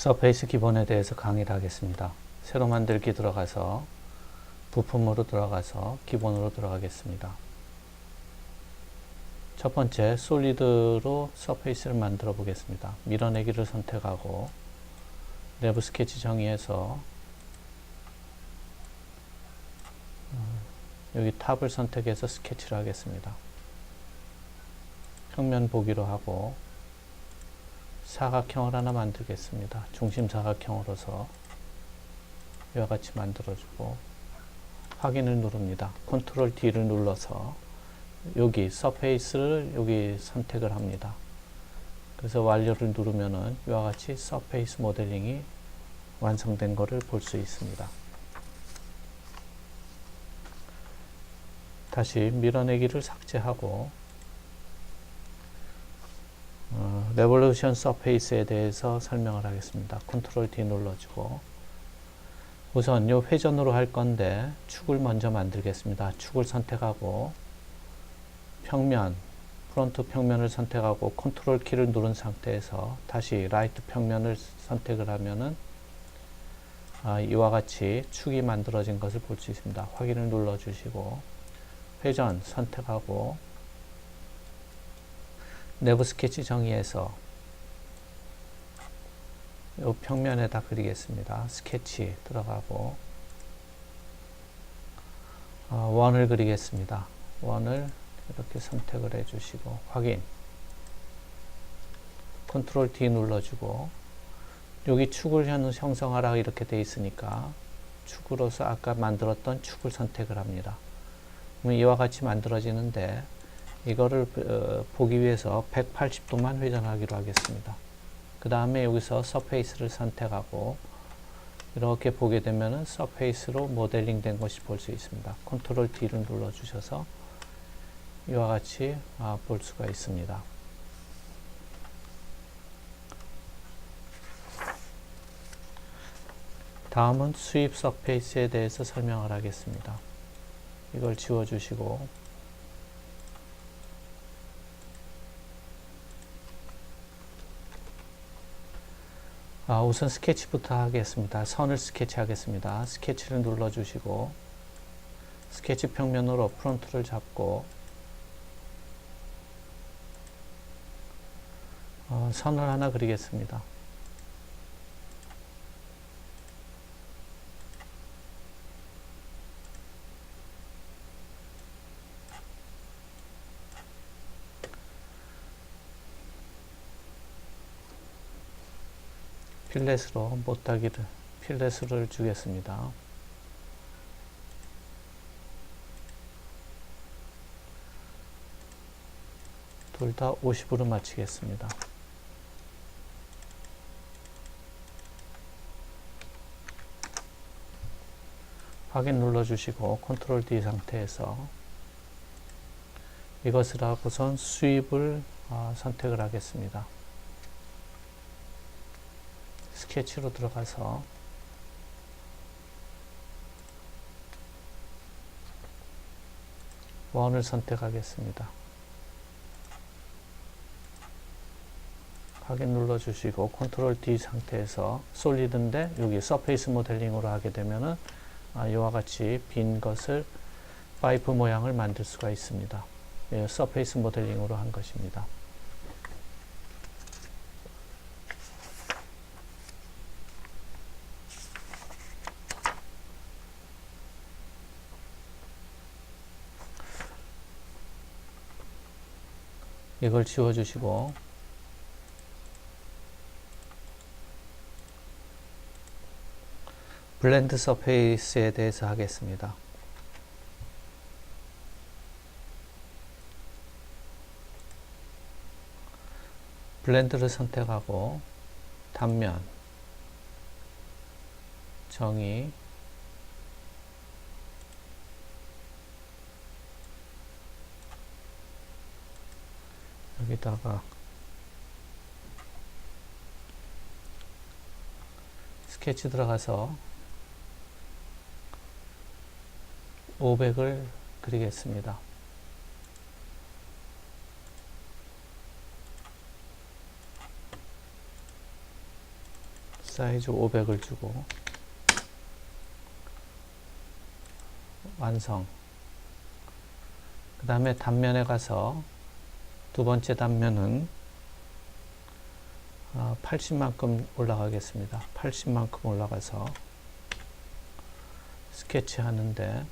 서페이스 기본에 대해서 강의를 하겠습니다. 새로 만들기 들어가서 부품으로 들어가서 기본으로 들어가겠습니다. 첫 번째 솔리드로 서페이스를 만들어 보겠습니다. 밀어내기를 선택하고 내부 스케치 정의해서 어, 여기 탑을 선택해서 스케치를 하겠습니다. 평면 보기로 하고 사각형을 하나 만들겠습니다. 중심 사각형으로서 이와 같이 만들어주고 확인을 누릅니다. 컨트롤 D를 눌러서 여기 서페이스를 여기 선택을 합니다. 그래서 완료를 누르면은 이와 같이 서페이스 모델링이 완성된 것을 볼 수 있습니다. 다시 밀어내기를 삭제하고 어, 레볼루션 서페이스에 대해서 설명을 하겠습니다. 컨트롤 D 눌러주고 우선 요 회전으로 할 건데 축을 먼저 만들겠습니다. 축을 선택하고 평면 프론트 평면을 선택하고 컨트롤 키를 누른 상태에서 다시 라이트 평면을 선택을 하면은 아, 이와 같이 축이 만들어진 것을 볼 수 있습니다. 확인을 눌러 주시고 회전 선택하고 내부 스케치 정의해서 이 평면에다 그리겠습니다. 스케치 들어가고 어, 원을 그리겠습니다. 원을 이렇게 선택을 해주시고 확인 컨트롤 D 눌러주고 여기 축을 현- 형성하라 이렇게 돼 있으니까 축으로서 아까 만들었던 축을 선택을 합니다. 이와 같이 만들어지는데 이거를 어, 보기 위해서 180도만 회전하기로 하겠습니다. 그 다음에 여기서 서페이스를 선택하고 이렇게 보게 되면은 서페이스로 모델링 된 것이 볼 수 있습니다. 컨트롤 D를 눌러 주셔서 이와 같이 아, 볼 수가 있습니다. 다음은 수입 서페이스에 대해서 설명을 하겠습니다. 이걸 지워 주시고 아, 우선 스케치부터 하겠습니다. 선을 스케치 하겠습니다. 스케치를 눌러 주시고 스케치 평면으로 프론트를 잡고 어, 선을 하나 그리겠습니다. 필렛으로 못하기를 필렛을 주겠습니다. 둘 다 50으로 맞추겠습니다. 확인 눌러주시고 컨트롤 D 상태에서 이것을 하고선 수입을 어, 선택을 하겠습니다. 스케치로 들어가서 원을 선택하겠습니다. 확인 눌러주시고 컨트롤 D 상태에서 솔리드인데 여기 서페이스 모델링으로 하게 되면은 아, 이와 같이 빈 것을 파이프 모양을 만들 수가 있습니다. 예, 서페이스 모델링으로 한 것입니다. 이걸 지워주시고 블렌드 서페이스에 대해서 하겠습니다. 블렌드를 선택하고 단면 정의 여기다가 스케치 들어가서 500을 그리겠습니다. 사이즈 500을 주고 완성. 그 다음에 단면에 가서 두 번째 단면은 80만큼 올라가겠습니다. 80만큼 올라가서 스케치 하는데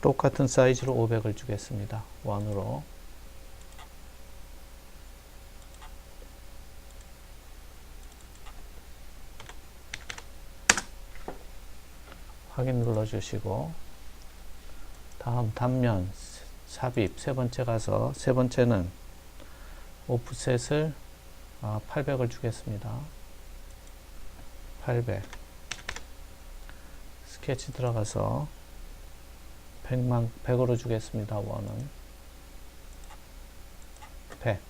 똑같은 사이즈로 500을 주겠습니다. 원으로 확인 눌러주시고 다음 단면 삽입 세 번째 가서 세 번째는 오프셋을 800을 주겠습니다. 800 스케치 들어가서 100만 100으로 주겠습니다. 원은. 100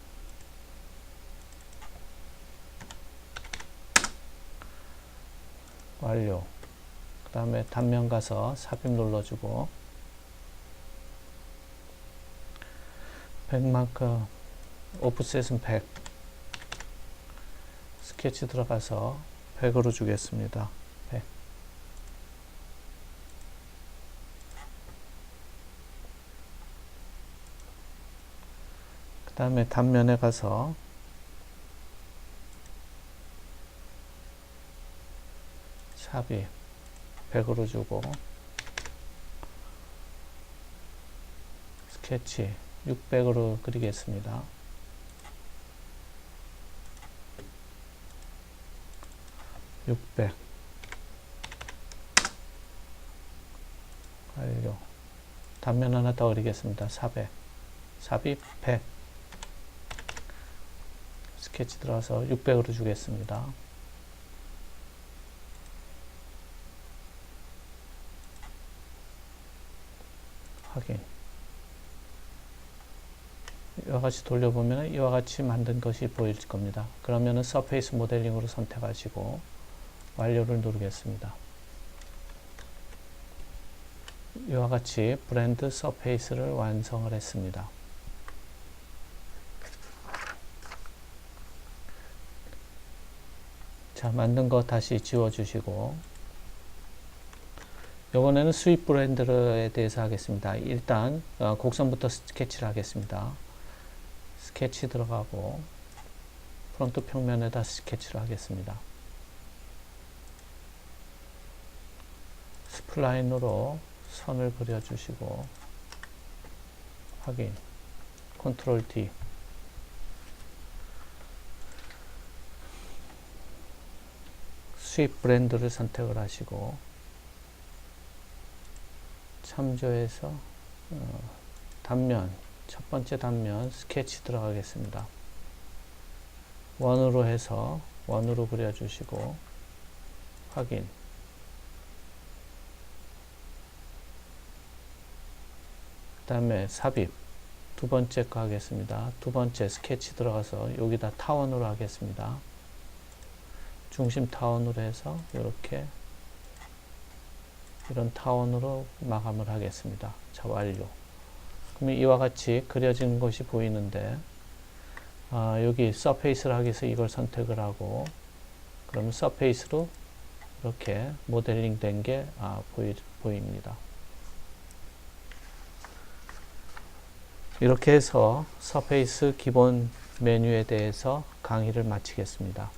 완료. 그 다음에 단면 가서 삽입 눌러주고. 100만큼 오프셋은 100 스케치 들어가서 100으로 주겠습니다. 100. 그 다음에 단면에 가서 삽입 100으로 주고 스케치 600으로 그리겠습니다. 600 완료 단면 하나 더 그리겠습니다. 400 삽입 100 스케치 들어가서 600으로 주겠습니다. 확인. 이와 같이 돌려보면 이와 같이 만든 것이 보일 겁니다. 그러면은 서페이스 모델링으로 선택하시고 완료를 누르겠습니다. 이와 같이 브랜드 서페이스를 완성을 했습니다. 자, 만든 거 다시 지워주시고 이번에는 수입 브랜드에 대해서 하겠습니다. 일단 어, 곡선부터 스케치를 하겠습니다. 스케치 들어가고 프론트 평면에다 스케치를 하겠습니다. 스플라인으로 선을 그려주시고 확인. 컨트롤 D. 수입 브랜드를 선택을 하시고 참조해서 어, 단면 첫 번째 단면 스케치 들어가겠습니다. 원으로 해서 원으로 그려주시고 확인 그 다음에 삽입 두 번째 거 하겠습니다. 두 번째 스케치 들어가서 여기다 타원으로 하겠습니다. 중심 타원으로 해서 이렇게 이런 타원으로 마감을 하겠습니다. 자 완료. 그러면 이와 같이 그려진 것이 보이는데 아, 여기 서페이스를 하기 위해서 이걸 선택을 하고 그러면 서페이스로 이렇게 모델링 된게 아, 보이, 보입니다. 이렇게 해서 서페이스 기본 메뉴에 대해서 강의를 마치겠습니다.